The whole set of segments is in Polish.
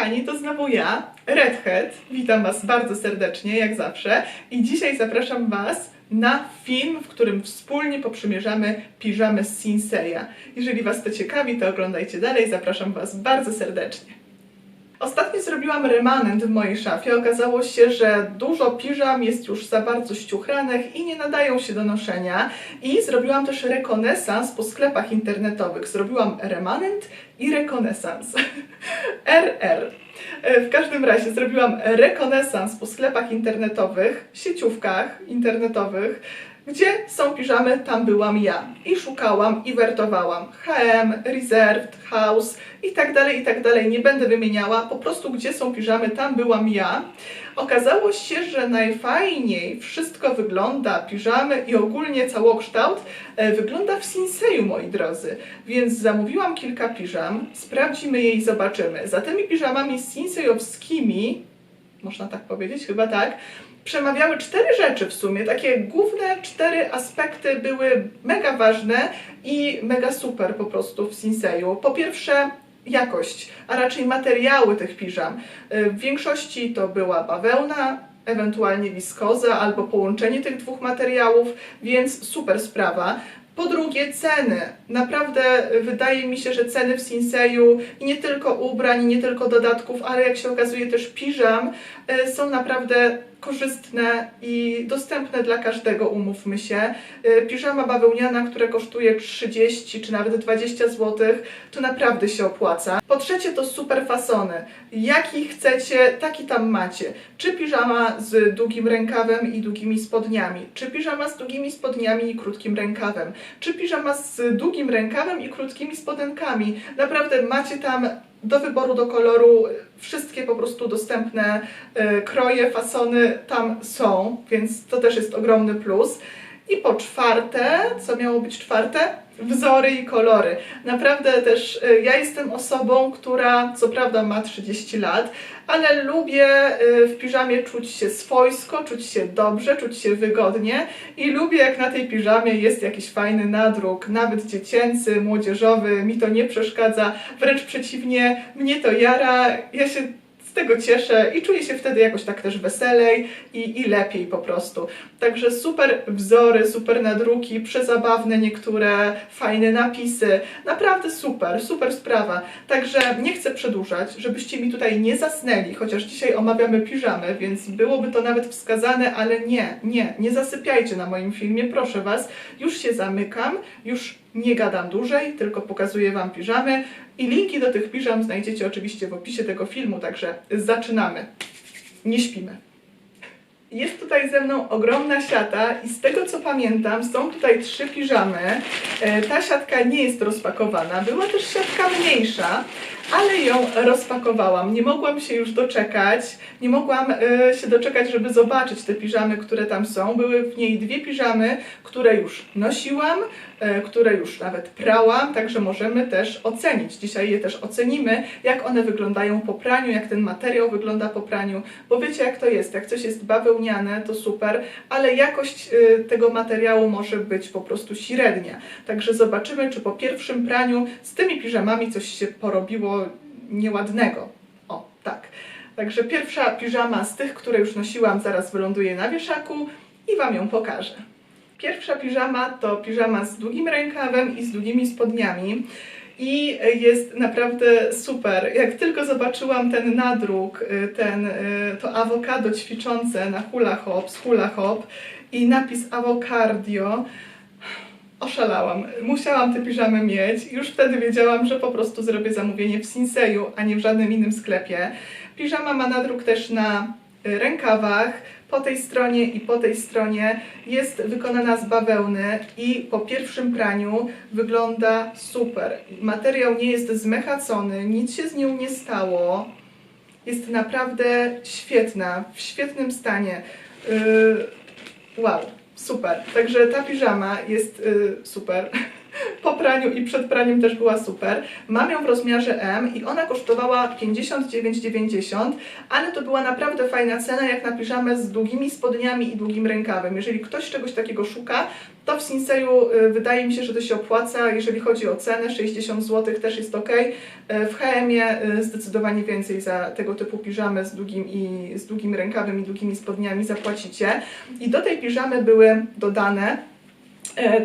kochani, to znowu ja, Redhead. Witam Was bardzo serdecznie, jak zawsze. I dzisiaj zapraszam Was na film, w którym wspólnie poprzymierzamy piżamy z Sinseya. Jeżeli Was to ciekawi, to oglądajcie dalej. Zapraszam Was bardzo serdecznie. Ostatnio zrobiłam remanent w mojej szafie. Okazało się, że dużo piżam jest już za bardzo ściuchranych i nie nadają się do noszenia. I zrobiłam też rekonesans po sklepach internetowych. Zrobiłam remanent i rekonesans. RR. W każdym razie zrobiłam rekonesans po sklepach internetowych, sieciówkach internetowych, gdzie są piżamy, tam byłam ja. I szukałam, i wertowałam. H&M, Reserved, House i tak dalej, i tak dalej. Nie będę wymieniała. Po prostu gdzie są piżamy, tam byłam ja. Okazało się, że najfajniej wszystko wygląda, piżamy i ogólnie całokształt e, wygląda w Sinseju, moi drodzy. Więc zamówiłam kilka piżam, sprawdzimy je i zobaczymy. Za tymi piżamami sinsejowskimi, można tak powiedzieć, chyba tak, przemawiały cztery rzeczy w sumie. Takie główne cztery aspekty były mega ważne i mega super po prostu w Sinseju. Po pierwsze, jakość, a raczej materiały tych piżam. Y, W większości to była bawełna, ewentualnie wiskoza albo połączenie tych dwóch materiałów, więc super sprawa. Po drugie, ceny. Naprawdę wydaje mi się, że ceny w Sinseju i nie tylko ubrań, i nie tylko dodatków, ale jak się okazuje też piżam, y, są naprawdę korzystne i dostępne dla każdego, umówmy się. Y, Piżama bawełniana, która kosztuje 30 czy nawet 20 zł, to naprawdę się opłaca. Po trzecie to super fasony. Jaki chcecie, taki tam macie. Czy piżama z długim rękawem i długimi spodniami, czy piżama z długimi spodniami i krótkim rękawem, czy piżama z długim rękawem i krótkimi spodenkami. Naprawdę macie tam do wyboru, do koloru, wszystkie po prostu dostępne e, kroje, fasony tam są, więc to też jest ogromny plus. I po czwarte, co miało być czwarte? Wzory i kolory. Naprawdę też e, ja jestem osobą, która co prawda ma 30 lat, ale lubię e, w piżamie czuć się swojsko, czuć się dobrze, czuć się wygodnie i lubię jak na tej piżamie jest jakiś fajny nadruk, nawet dziecięcy, młodzieżowy, mi to nie przeszkadza, wręcz przeciwnie, mnie to jara, ja się z tego cieszę i czuję się wtedy jakoś tak też weselej i, i lepiej po prostu. Także super wzory, super nadruki, przezabawne niektóre, fajne napisy. Naprawdę super, super sprawa. Także nie chcę przedłużać, żebyście mi tutaj nie zasnęli, chociaż dzisiaj omawiamy piżamy, więc byłoby to nawet wskazane, ale nie, nie, nie zasypiajcie na moim filmie, proszę Was. Już się zamykam, już nie gadam dłużej, tylko pokazuję Wam piżamy i linki do tych piżam znajdziecie oczywiście w opisie tego filmu, także zaczynamy. Nie śpimy. Jest tutaj ze mną ogromna siata i z tego co pamiętam są tutaj trzy piżamy. E, Ta siatka nie jest rozpakowana. Była też siatka mniejsza, ale ją rozpakowałam. Nie mogłam się już doczekać. Nie mogłam e, się doczekać, żeby zobaczyć te piżamy, które tam są. Były w niej dwie piżamy, które już nosiłam, e, które już nawet prałam, także możemy też ocenić. Dzisiaj je też ocenimy, jak one wyglądają po praniu, jak ten materiał wygląda po praniu, bo wiecie jak to jest, jak coś jest bawełniane, to super, ale jakość y, tego materiału może być po prostu średnia. Także zobaczymy, czy po pierwszym praniu z tymi piżamami coś się porobiło nieładnego. O, tak. Także pierwsza piżama z tych, które już nosiłam, zaraz wyląduje na wieszaku i Wam ją pokażę. Pierwsza piżama to piżama z długim rękawem i z długimi spodniami. I jest naprawdę super. Jak tylko zobaczyłam ten nadruk, y, ten, y, to awokado ćwiczące na hula hop, z hula hop i napis avocardio, oszalałam. Musiałam te piżamy mieć. Już wtedy wiedziałam, że po prostu zrobię zamówienie w Sinseju, a nie w żadnym innym sklepie. Piżama ma nadruk też na y, rękawach, po tej stronie i po tej stronie jest wykonana z bawełny i po pierwszym praniu wygląda super. Materiał nie jest zmechacony, nic się z nią nie stało. Jest naprawdę świetna, w świetnym stanie. Yy, wow, super. Także ta piżama jest yy, super. Po praniu i przed praniem też była super. Mam ją w rozmiarze M i ona kosztowała 59,90, ale to była naprawdę fajna cena jak na piżamę z długimi spodniami i długim rękawem. Jeżeli ktoś czegoś takiego szuka, to w Sinseju y, wydaje mi się, że to się opłaca. Jeżeli chodzi o cenę, 60 zł też jest ok. W HM-ie y, zdecydowanie więcej za tego typu piżamy z długim, i, z długim rękawem i długimi spodniami zapłacicie. I do tej piżamy były dodane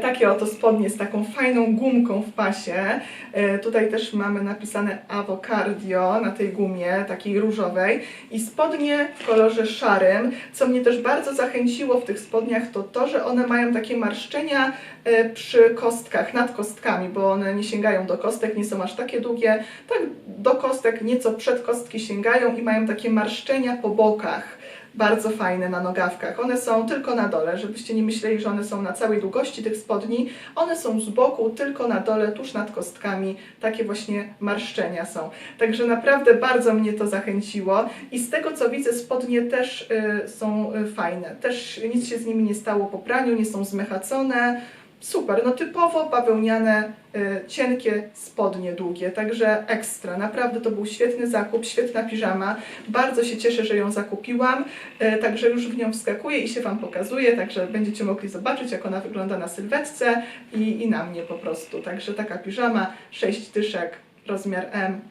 takie oto spodnie z taką fajną gumką w pasie. E, tutaj też mamy napisane Avocardio na tej gumie, takiej różowej. I spodnie w kolorze szarym. Co mnie też bardzo zachęciło w tych spodniach, to to, że one mają takie marszczenia e, przy kostkach, nad kostkami, bo one nie sięgają do kostek, nie są aż takie długie. Tak do kostek, nieco przed kostki sięgają i mają takie marszczenia po bokach bardzo fajne na nogawkach. One są tylko na dole, żebyście nie myśleli, że one są na całej długości tych spodni. One są z boku, tylko na dole, tuż nad kostkami. Takie właśnie marszczenia są. Także naprawdę bardzo mnie to zachęciło. I z tego co widzę, spodnie też y, są y, fajne. Też nic się z nimi nie stało po praniu, nie są zmechacone. Super, no typowo bawełniane, y, cienkie spodnie długie, także ekstra. Naprawdę to był świetny zakup, świetna piżama. Bardzo się cieszę, że ją zakupiłam, y, także już w nią wskakuję i się Wam pokazuję, także będziecie mogli zobaczyć, jak ona wygląda na sylwetce i, i na mnie po prostu. Także taka piżama, 6 dyszek, rozmiar M.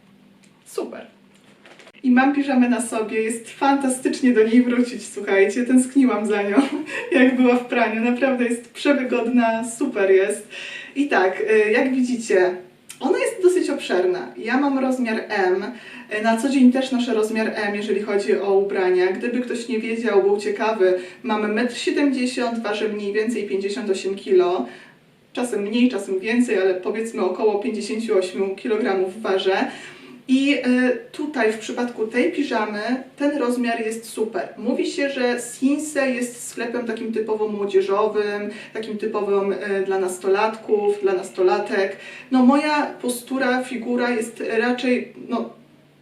Super. I mam piżamę na sobie, jest fantastycznie do niej wrócić, słuchajcie, tęskniłam za nią, jak była w praniu, naprawdę jest przewygodna, super jest. I tak, y, jak widzicie, ona jest dosyć obszerna. Ja mam rozmiar M, y, na co dzień też noszę rozmiar M, jeżeli chodzi o ubrania. Gdyby ktoś nie wiedział, był ciekawy, mamy 1,70 m, waży mniej więcej 58 kg. Czasem mniej, czasem więcej, ale powiedzmy około 58 kg ważę. I y, tutaj w przypadku tej piżamy ten rozmiar jest super. Mówi się, że Sinse jest sklepem takim typowo młodzieżowym, takim typowym y, dla nastolatków, dla nastolatek. No moja postura, figura jest raczej no,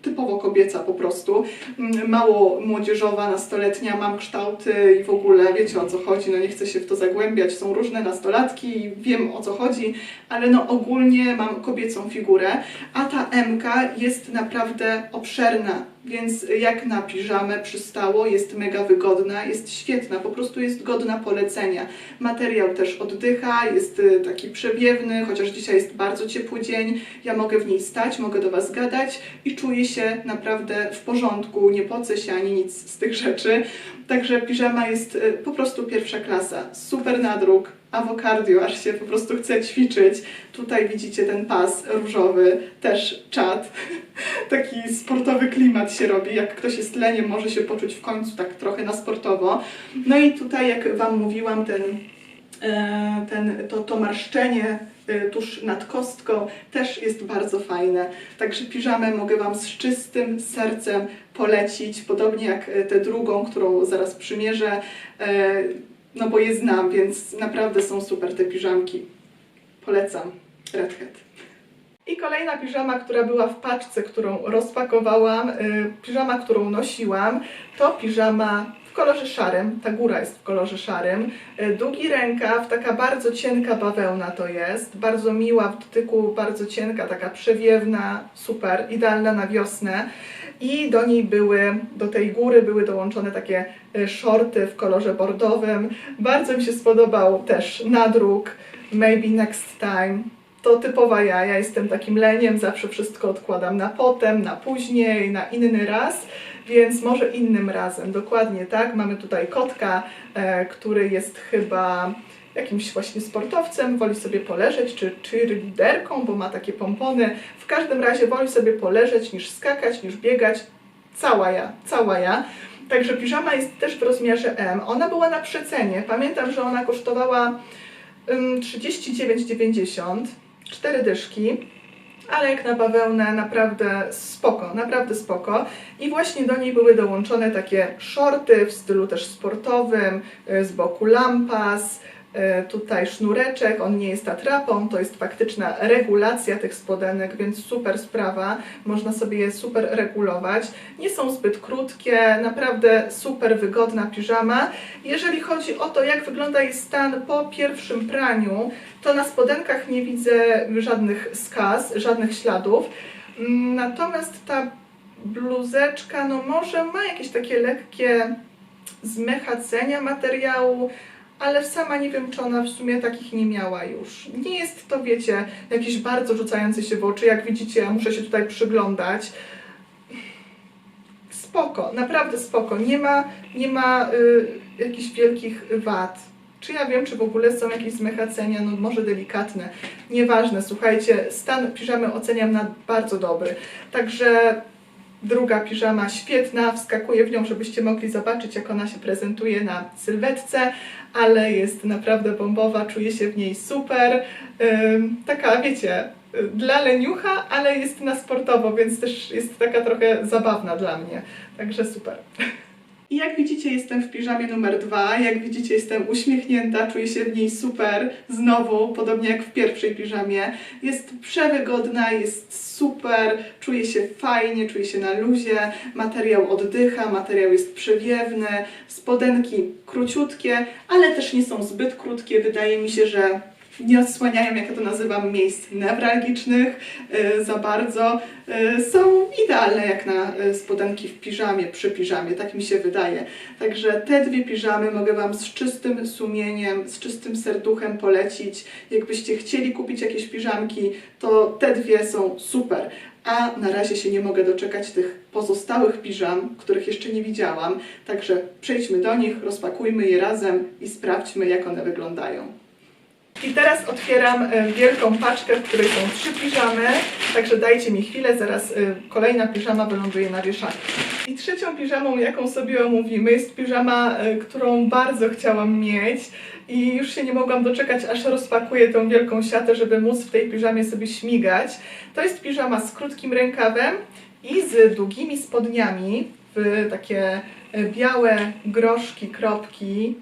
typowo kobieca po prostu, Mm, mało młodzieżowa, nastoletnia, mam kształty i w ogóle wiecie o co chodzi, no nie chcę się w to zagłębiać, są różne nastolatki, wiem o co chodzi, ale no ogólnie mam kobiecą figurę, a ta MK jest naprawdę obszerna, więc jak na piżamę przystało, jest mega wygodna, jest świetna, po prostu jest godna polecenia. Materiał też oddycha, jest y, taki przewiewny, chociaż dzisiaj jest bardzo ciepły dzień, ja mogę w niej stać, mogę do Was gadać i czuję się naprawdę w porządku, nie pocę się ani nic z tych rzeczy. Także piżama jest y, po prostu pierwsza klasa, super nadruk, awokardio, aż się po prostu chce ćwiczyć. Tutaj widzicie ten pas różowy, też czat. Taki sportowy klimat się robi. Jak ktoś jest leniem, może się poczuć w końcu tak trochę na sportowo. No i tutaj, jak Wam mówiłam, ten, e, ten, to, to marszczenie e, tuż nad kostką też jest bardzo fajne. Także piżamę mogę Wam z czystym sercem polecić, podobnie jak e, tę drugą, którą zaraz przymierzę, no bo je znam, więc naprawdę są super te piżamki. Polecam. Red Hat. I kolejna piżama, która była w paczce, którą rozpakowałam, y, piżama, którą nosiłam, to piżama w kolorze szarym, ta góra jest w kolorze szarym, y, długi rękaw, taka bardzo cienka bawełna to jest, bardzo miła w dotyku, bardzo cienka, taka przewiewna, super, idealna na wiosnę. I do niej były, do tej góry były dołączone takie y, shorty w kolorze bordowym. Bardzo mi się spodobał też nadruk, maybe next time. To typowa ja, ja jestem takim leniem, zawsze wszystko odkładam na potem, na później, na inny raz, więc może innym razem, dokładnie tak. Mamy tutaj kotka, e, który jest chyba jakimś właśnie sportowcem, woli sobie poleżeć, czy cheerleaderką, bo ma takie pompony. W każdym razie woli sobie poleżeć niż skakać, niż biegać. Cała ja, cała ja. Także piżama jest też w rozmiarze M. Ona była na przecenie. Pamiętam, że ona kosztowała ym, 39,90, cztery dyszki, ale jak na bawełnę naprawdę spoko, naprawdę spoko. I właśnie do niej były dołączone takie shorty w stylu też sportowym, y, z boku lampas, tutaj sznureczek, on nie jest atrapą, to jest faktyczna regulacja tych spodenek, więc super sprawa, można sobie je super regulować. Nie są zbyt krótkie, naprawdę super wygodna piżama. Jeżeli chodzi o to, jak wygląda jej stan po pierwszym praniu, to na spodenkach nie widzę żadnych skaz, żadnych śladów. Mm, Natomiast ta bluzeczka, no może ma jakieś takie lekkie zmechacenia materiału, ale sama nie wiem, czy ona w sumie takich nie miała już. Nie jest to, wiecie, jakiś bardzo rzucający się w oczy. Jak widzicie, ja muszę się tutaj przyglądać. Spoko, naprawdę spoko. Nie ma, nie ma y, jakichś wielkich wad. Czy ja wiem, czy w ogóle są jakieś zmechacenia, no może delikatne. Nieważne, słuchajcie, stan piżamy oceniam na bardzo dobry. Także druga piżama świetna, wskakuję w nią, żebyście mogli zobaczyć, jak ona się prezentuje na sylwetce, ale jest naprawdę bombowa, czuję się w niej super. Taka, wiecie, dla leniucha, ale jest na sportowo, więc też jest taka trochę zabawna dla mnie. Także super. I jak widzicie, jestem w piżamie numer dwa. Jak widzicie, jestem uśmiechnięta, czuję się w niej super. Znowu, podobnie jak w pierwszej piżamie. Jest przewygodna, jest super, czuję się fajnie, czuję się na luzie. Materiał oddycha, materiał jest przewiewny. Spodenki króciutkie, ale też nie są zbyt krótkie. Wydaje mi się, że nie odsłaniają, jak ja to nazywam, miejsc newralgicznych y, za bardzo. Y, są idealne jak na y, spodenki w piżamie, przy piżamie, tak mi się wydaje. Także te dwie piżamy mogę Wam z czystym sumieniem, z czystym serduchem polecić. Jakbyście chcieli kupić jakieś piżamki, to te dwie są super. A na razie się nie mogę doczekać tych pozostałych piżam, których jeszcze nie widziałam. Także przejdźmy do nich, rozpakujmy je razem i sprawdźmy, jak one wyglądają. I teraz otwieram e, wielką paczkę, w której są trzy piżamy, także dajcie mi chwilę, zaraz e, kolejna piżama wyląduje na wieszakach. I trzecią piżamą, jaką sobie omówimy, jest piżama, e, którą bardzo chciałam mieć i już się nie mogłam doczekać, aż rozpakuję tą wielką siatę, żeby móc w tej piżamie sobie śmigać. To jest piżama z krótkim rękawem i z długimi spodniami w takie białe groszki, kropki.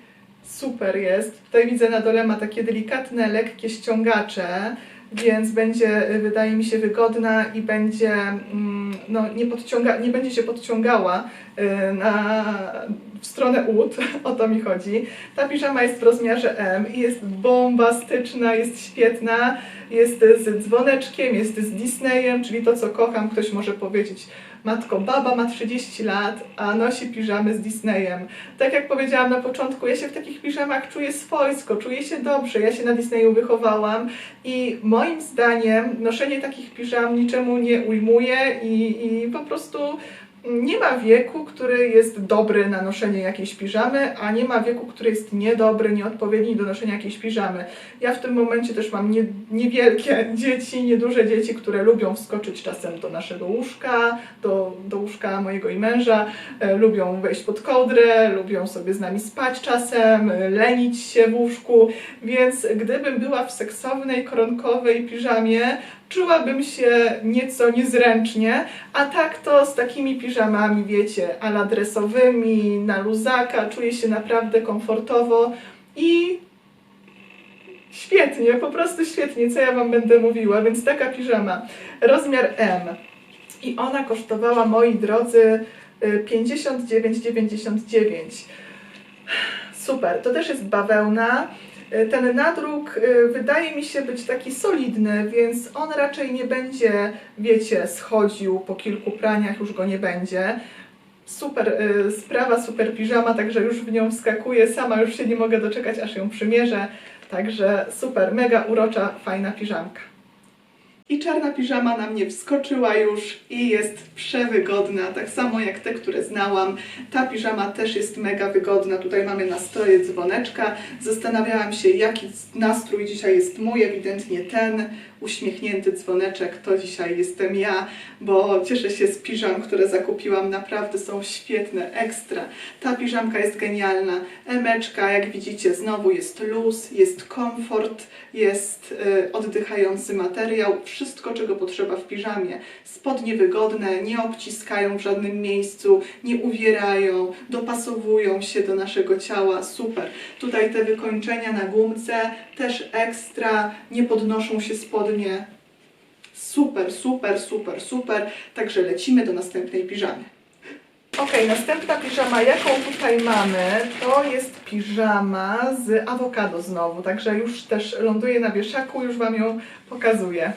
Super jest. Tutaj widzę na dole ma takie delikatne, lekkie ściągacze, więc będzie, y, wydaje mi się, wygodna i będzie, mm, no, nie, podciąga, nie będzie się podciągała y, na, w stronę ud, o to mi chodzi. Ta piżama jest w rozmiarze M i jest bombastyczna, jest świetna, jest z dzwoneczkiem, jest z Disneyem, czyli to, co kocham, ktoś może powiedzieć, matko, baba ma 30 lat, a nosi piżamy z Disneyem. Tak jak powiedziałam na początku, ja się w takich piżamach czuję swojsko, czuję się dobrze, ja się na Disneyu wychowałam i moim zdaniem noszenie takich piżam niczemu nie ujmuje i, i po prostu nie ma wieku, który jest dobry na noszenie jakiejś piżamy, a nie ma wieku, który jest niedobry, nieodpowiedni do noszenia jakiejś piżamy. Ja w tym momencie też mam nie, niewielkie dzieci, nieduże dzieci, które lubią wskoczyć czasem do naszego łóżka, do, do łóżka mojego i męża, e, lubią wejść pod kołdrę, lubią sobie z nami spać czasem, e, lenić się w łóżku, więc gdybym była w seksownej, koronkowej piżamie, czułabym się nieco niezręcznie, a tak to z takimi piżamami, wiecie, ala dresowymi, na luzaka, czuję się naprawdę komfortowo i świetnie, po prostu świetnie, co ja Wam będę mówiła, więc taka piżama, rozmiar M i ona kosztowała, moi drodzy, y, 59,99. Super, to też jest bawełna. Y, Ten nadruk y, wydaje mi się być taki solidny, więc on raczej nie będzie, wiecie, schodził po kilku praniach, już go nie będzie. Super y, sprawa, super piżama, także już w nią wskakuję. Sama już się nie mogę doczekać, aż ją przymierzę. Także super, mega urocza, fajna piżamka. I czarna piżama na mnie wskoczyła już i jest przewygodna, tak samo jak te, które znałam. Ta piżama też jest mega wygodna. Tutaj mamy nastroje dzwoneczka. Zastanawiałam się, jaki nastrój dzisiaj jest mój, ewidentnie ten uśmiechnięty dzwoneczek to dzisiaj jestem ja, bo cieszę się z piżam, które zakupiłam. Naprawdę są świetne, ekstra. Ta piżamka jest genialna. Emeczka, jak widzicie, znowu jest luz, jest komfort, jest y, oddychający materiał. Wszystko, czego potrzeba w piżamie. Spodnie wygodne, nie obciskają w żadnym miejscu, nie uwierają, dopasowują się do naszego ciała. Super. Tutaj te wykończenia na gumce też ekstra, nie podnoszą się spodnie. Super, super, super, super. Także lecimy do następnej piżamy. Ok, następna piżama, jaką tutaj mamy, to jest piżama z awokado znowu, także już też ląduje na wieszaku, już Wam ją pokazuję.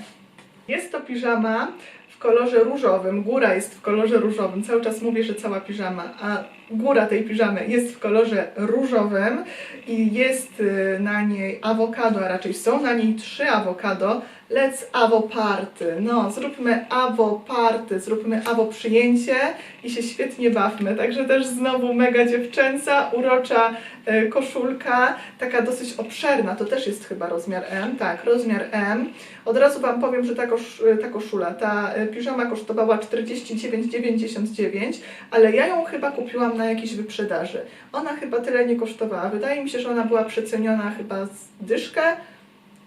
Jest to piżama w kolorze różowym, góra jest w kolorze różowym, cały czas mówię, że cała piżama, a góra tej piżamy jest w kolorze różowym i jest y, na niej awokado, a raczej są na niej trzy awokado. Let's avo party. No, zróbmy avo party, zróbmy avo przyjęcie i się świetnie bawmy. Także też znowu mega dziewczęca, urocza y, koszulka, taka dosyć obszerna, to też jest chyba rozmiar M, tak, rozmiar M. Od razu Wam powiem, że ta, kosz, ta koszula, ta y, piżama kosztowała 49,99, ale ja ją chyba kupiłam na jakiejś wyprzedaży. Ona chyba tyle nie kosztowała. Wydaje mi się, że ona była przeceniona chyba z dyszkę.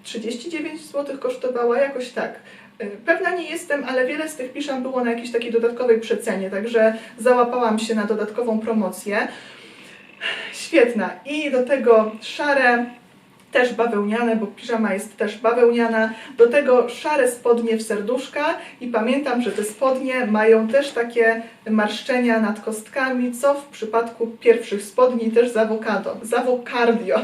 39 zł kosztowała, jakoś tak. Y, Pewna nie jestem, ale wiele z tych piżam było na jakiejś takiej dodatkowej przecenie, także załapałam się na dodatkową promocję. Świetna. I do tego szare, też bawełniane, bo piżama jest też bawełniana. Do tego szare spodnie w serduszka i pamiętam, że te spodnie mają też takie marszczenia nad kostkami, co w przypadku pierwszych spodni też z awokado, z awocardio.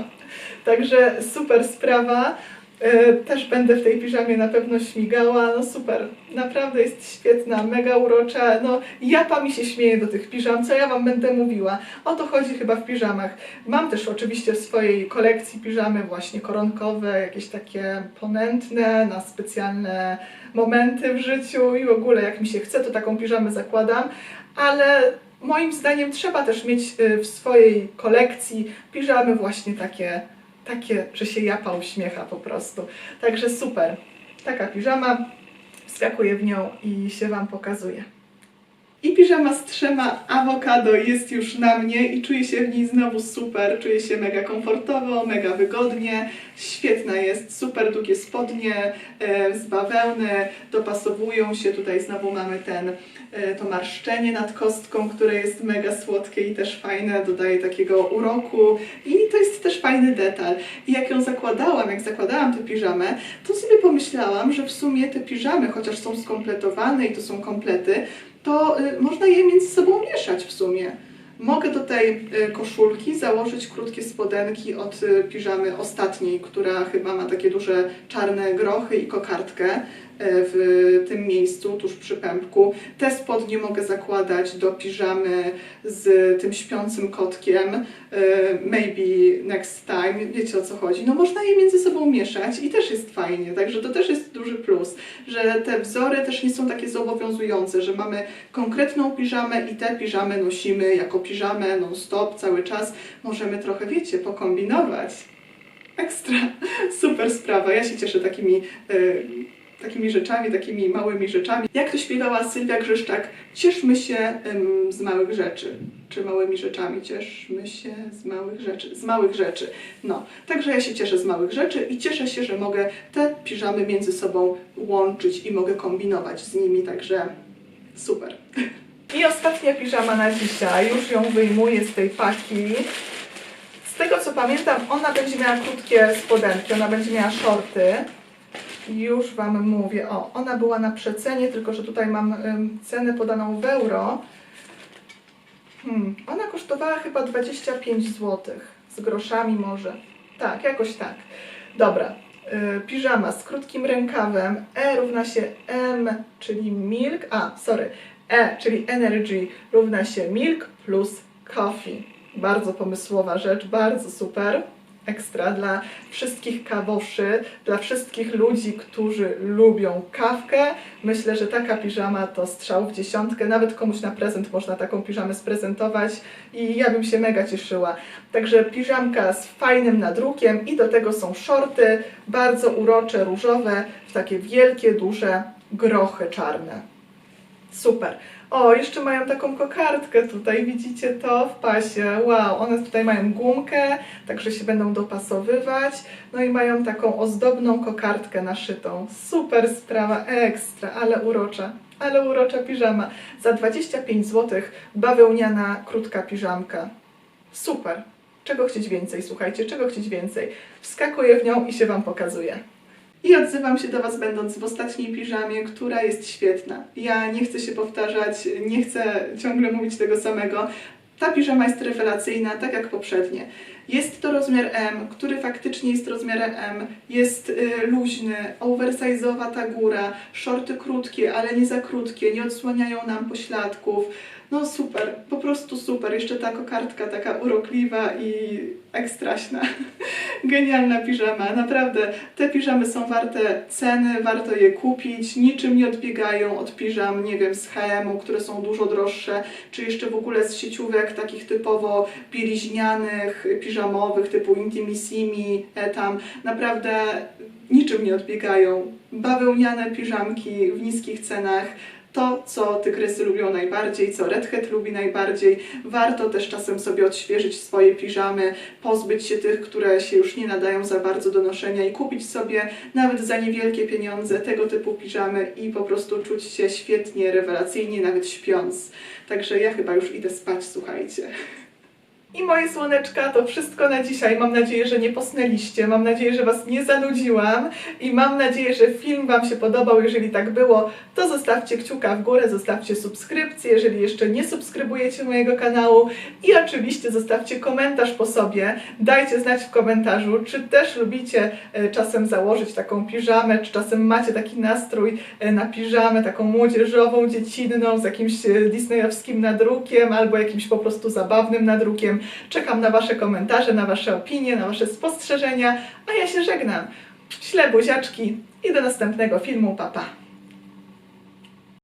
Także super sprawa. E, Też będę w tej piżamie na pewno śmigała. No super, naprawdę jest świetna, mega urocza. No japa mi się śmieje do tych piżam, co ja Wam będę mówiła. O to chodzi chyba w piżamach. Mam też oczywiście w swojej kolekcji piżamy właśnie koronkowe, jakieś takie ponętne, na specjalne momenty w życiu i w ogóle jak mi się chce, to taką piżamę zakładam, ale moim zdaniem trzeba też mieć y, w swojej kolekcji piżamy właśnie takie takie, że się japa uśmiecha po prostu. Także super. Taka piżama, wskakuję w nią i się Wam pokazuje. I piżama z trzema awokado jest już na mnie i czuję się w niej znowu super. Czuję się mega komfortowo, mega wygodnie. Świetna jest, super długie spodnie e, z bawełny, dopasowują się. Tutaj znowu mamy ten, e, to marszczenie nad kostką, które jest mega słodkie i też fajne, dodaje takiego uroku. I to jest też fajny detal. I jak ją zakładałam, jak zakładałam tę piżamę, to sobie pomyślałam, że w sumie te piżamy, chociaż są skompletowane i to są komplety, to y, można je między sobą mieszać w sumie. Mogę do tej y, koszulki założyć krótkie spodenki od y, piżamy ostatniej, która chyba ma takie duże czarne grochy i kokardkę w tym miejscu, tuż przy pępku. Te spodnie mogę zakładać do piżamy z tym śpiącym kotkiem. y, Maybe next time, wiecie o co chodzi. No można je między sobą mieszać i też jest fajnie, także to też jest duży plus, że te wzory też nie są takie zobowiązujące, że mamy konkretną piżamę i tę piżamę nosimy jako piżamę non-stop, cały czas. Możemy trochę, wiecie, pokombinować. Ekstra, super sprawa. Ja się cieszę takimi, y, takimi rzeczami, takimi małymi rzeczami. Jak to śpiewała Sylwia Grzeszczak, cieszmy się ym, z małych rzeczy. Czy małymi rzeczami? Cieszmy się z małych rzeczy. Z małych rzeczy. No, także ja się cieszę z małych rzeczy i cieszę się, że mogę te piżamy między sobą łączyć i mogę kombinować z nimi, także super. I ostatnia piżama na dzisiaj, już ją wyjmuję z tej paki. Z tego co pamiętam, ona będzie miała krótkie spodenki, ona będzie miała shorty. Już Wam mówię, o, ona była na przecenie, tylko że tutaj mam cenę podaną w euro. Hmm, ona kosztowała chyba 25 zł, z groszami może. Tak, jakoś tak. Dobra, y, piżama z krótkim rękawem, E równa się M, czyli milk, a, sorry, E, czyli energy równa się milk plus coffee. Bardzo pomysłowa rzecz, bardzo super. Ekstra dla wszystkich kawoszy, dla wszystkich ludzi, którzy lubią kawkę. Myślę, że taka piżama to strzał w dziesiątkę. Nawet komuś na prezent można taką piżamę sprezentować i ja bym się mega cieszyła. Także piżamka z fajnym nadrukiem i do tego są shorty, bardzo urocze, różowe, w takie wielkie, duże grochy czarne. Super. O, jeszcze mają taką kokardkę tutaj, widzicie to w pasie. Wow, one tutaj mają gumkę, także się będą dopasowywać. No i mają taką ozdobną kokardkę naszytą. Super sprawa, ekstra, ale urocza. Ale urocza piżama. Za 25 zł bawełniana krótka piżamka. Super. Czego chcieć więcej, słuchajcie, czego chcieć więcej? Wskakuję w nią i się Wam pokazuję. I odzywam się do Was będąc w ostatniej piżamie, która jest świetna. Ja nie chcę się powtarzać, nie chcę ciągle mówić tego samego. Ta piżama jest rewelacyjna, tak jak poprzednie. Jest to rozmiar M, który faktycznie jest rozmiarem M. Jest y, luźny, oversize'owa ta góra, shorty krótkie, ale nie za krótkie, nie odsłaniają nam pośladków. No super, po prostu super. Jeszcze ta kokardka taka urokliwa i ekstraśna. Genialna piżama, naprawdę. Te piżamy są warte ceny, warto je kupić. Niczym nie odbiegają od piżam, nie wiem, z HM-u, które są dużo droższe, czy jeszcze w ogóle z sieciówek takich typowo bieliźnianych, piżamowych, typu Intimissimi, Etam. Naprawdę niczym nie odbiegają. Bawełniane piżamki w niskich cenach to, co tygrysy lubią najbardziej, co Red Hat lubi najbardziej. Warto też czasem sobie odświeżyć swoje piżamy, pozbyć się tych, które się już nie nadają za bardzo do noszenia i kupić sobie nawet za niewielkie pieniądze tego typu piżamy i po prostu czuć się świetnie, rewelacyjnie, nawet śpiąc. Także ja chyba już idę spać, słuchajcie. I moje słoneczka, to wszystko na dzisiaj. Mam nadzieję, że nie posnęliście. Mam nadzieję, że Was nie zanudziłam. I mam nadzieję, że film Wam się podobał. Jeżeli tak było, to zostawcie kciuka w górę, zostawcie subskrypcję, jeżeli jeszcze nie subskrybujecie mojego kanału. I oczywiście zostawcie komentarz po sobie. Dajcie znać w komentarzu, czy też lubicie e, czasem założyć taką piżamę, czy czasem macie taki nastrój e, na piżamę, taką młodzieżową, dziecinną, z jakimś e, disneyowskim nadrukiem, albo jakimś po prostu zabawnym nadrukiem. Czekam na Wasze komentarze, na Wasze opinie, na Wasze spostrzeżenia, a ja się żegnam. Śle buziaczki i do następnego filmu, papa. Pa.